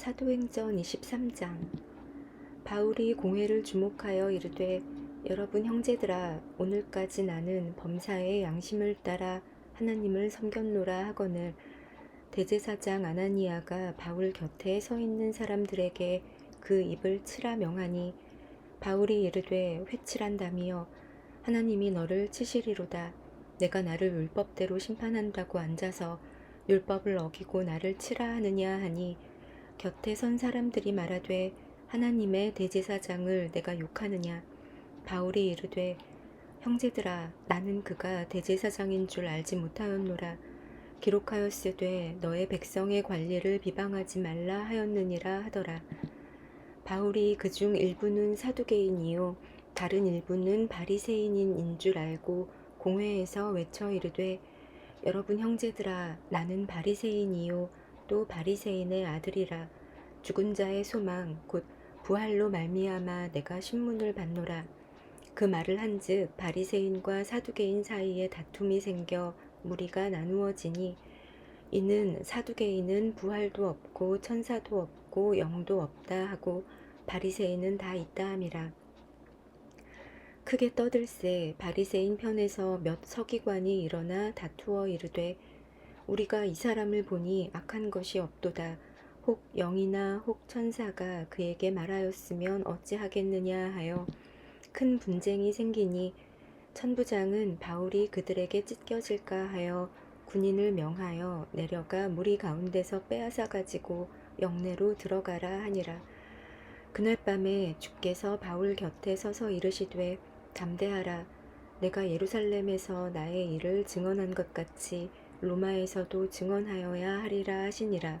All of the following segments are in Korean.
사도행전 23장. 바울이 공회를 주목하여 이르되 여러분 형제들아 오늘까지 나는 범사의 양심을 따라 하나님을 섬겼노라 하거늘 대제사장 아나니아가 바울 곁에 서 있는 사람들에게 그 입을 치라 명하니 바울이 이르되 회칠한다미여 하나님이 너를 치시리로다. 내가 나를 율법대로 심판한다고 앉아서 율법을 어기고 나를 치라 하느냐 하니 곁에 선 사람들이 말하되 하나님의 대제사장을 내가 욕하느냐? 바울이 이르되 형제들아 나는 그가 대제사장인 줄 알지 못하였노라. 기록하였으되 너의 백성의 관리를 비방하지 말라 하였느니라 하더라. 바울이 그 중 일부는 사두개인이요 다른 일부는 바리새인인 줄 알고 공회에서 외쳐 이르되 여러분 형제들아 나는 바리새인이요 또 바리새인의 아들이라 죽은 자의 소망 곧 부활로 말미암아 내가 신문을 받노라. 그 말을 한즉 바리새인과 사두개인 사이에 다툼이 생겨 무리가 나누어지니 이는 사두개인은 부활도 없고 천사도 없고 영도 없다 하고 바리새인은 다 있다 함이라. 크게 떠들세 바리새인 편에서 몇 서기관이 일어나 다투어 이르되 우리가 이 사람을 보니 악한 것이 없도다 혹 영이나 혹 천사가 그에게 말하였으면 어찌하겠느냐 하여 큰 분쟁이 생기니 천부장은 바울이 그들에게 찢겨질까 하여 군인을 명하여 내려가 무리 가운데서 빼앗아 가지고 영내로 들어가라 하니라. 그날 밤에 주께서 바울 곁에 서서 이르시되 담대하라. 내가 예루살렘에서 나의 일을 증언한 것 같이 로마에서도 증언하여야 하리라 하시니라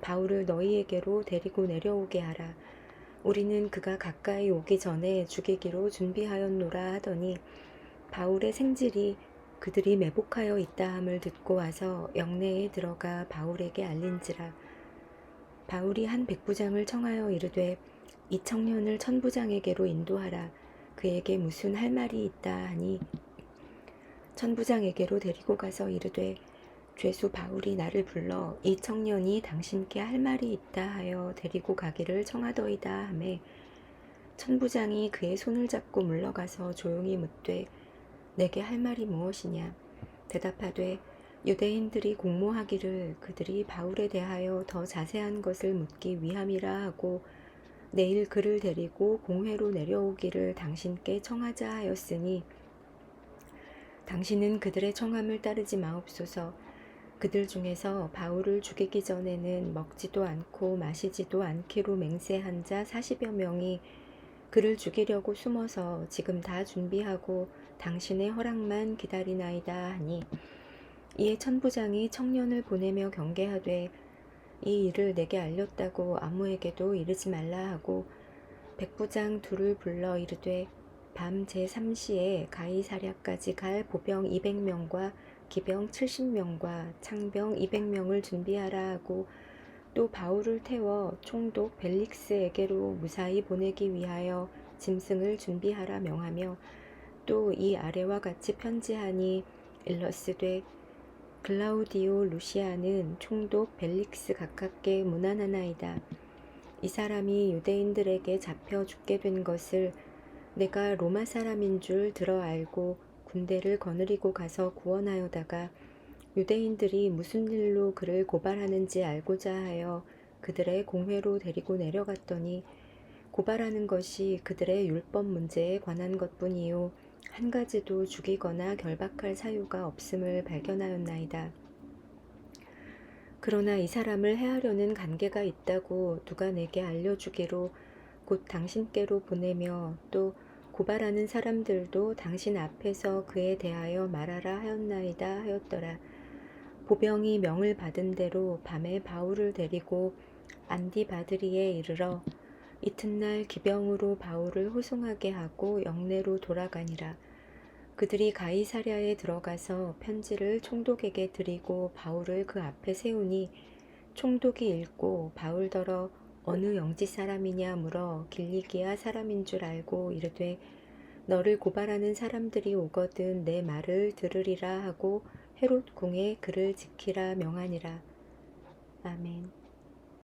바울을 너희에게로 데리고 내려오게 하라. 우리는 그가 가까이 오기 전에 죽이기로 준비하였노라 하더니 바울의 생질이 그들이 매복하여 있다함을 듣고 와서 영내에 들어가 바울에게 알린지라 바울이 한 백부장을 청하여 이르되 이 청년을 천부장에게로 인도하라 그에게 무슨 할 말이 있다 하니 천부장에게로 데리고 가서 이르되 죄수 바울이 나를 불러 이 청년이 당신께 할 말이 있다 하여 데리고 가기를 청하더이다 하매 천부장이 그의 손을 잡고 물러가서 조용히 묻되 내게 할 말이 무엇이냐? 대답하되 유대인들이 공모하기를 그들이 바울에 대하여 더 자세한 것을 묻기 위함이라 하고 내일 그를 데리고 공회로 내려오기를 당신께 청하자 하였으니 당신은 그들의 청함을 따르지 마옵소서 그들 중에서 바울을 죽이기 전에는 먹지도 않고 마시지도 않기로 맹세한 자 40여 명이 그를 죽이려고 숨어서 지금 다 준비하고 당신의 허락만 기다리나이다 하니 이에 천부장이 청년을 보내며 경계하되 이 일을 내게 알렸다고 아무에게도 이르지 말라 하고 백부장 둘을 불러 이르되 밤 제3시에 가이사랴까지 갈 보병 200명과 기병 70명과 창병 200명을 준비하라 하고 또 바울을 태워 총독 벨릭스에게로 무사히 보내기 위하여 짐승을 준비하라 명하며 또 이 아래와 같이 편지하니 일러스되 글라우디오 루시아는 총독 벨릭스 가깝게 무난하나이다. 이 사람이 유대인들에게 잡혀 죽게 된 것을 내가 로마 사람인 줄 들어 알고 군대를 거느리고 가서 구원하여다가 유대인들이 무슨 일로 그를 고발하는지 알고자 하여 그들의 공회로 데리고 내려갔더니 고발하는 것이 그들의 율법 문제에 관한 것뿐이요 한 가지도 죽이거나 결박할 사유가 없음을 발견하였나이다. 그러나 이 사람을 해하려는 관계가 있다고 누가 내게 알려주기로 곧 당신께로 보내며 또 고발하는 사람들도 당신 앞에서 그에 대하여 말하라 하였나이다 하였더라. 보병이 명을 받은 대로 밤에 바울을 데리고 안디바드리에 이르러 이튿날 기병으로 바울을 호송하게 하고 영내로 돌아가니라. 그들이 가이사랴에 들어가서 편지를 총독에게 드리고 바울을 그 앞에 세우니 총독이 읽고 바울더러 어느 영지 사람이냐 물어 길리기아 사람인 줄 알고 이르되 너를 고발하는 사람들이 오거든 내 말을 들으리라 하고 헤롯 궁에 그를 지키라 명하니라. 아멘.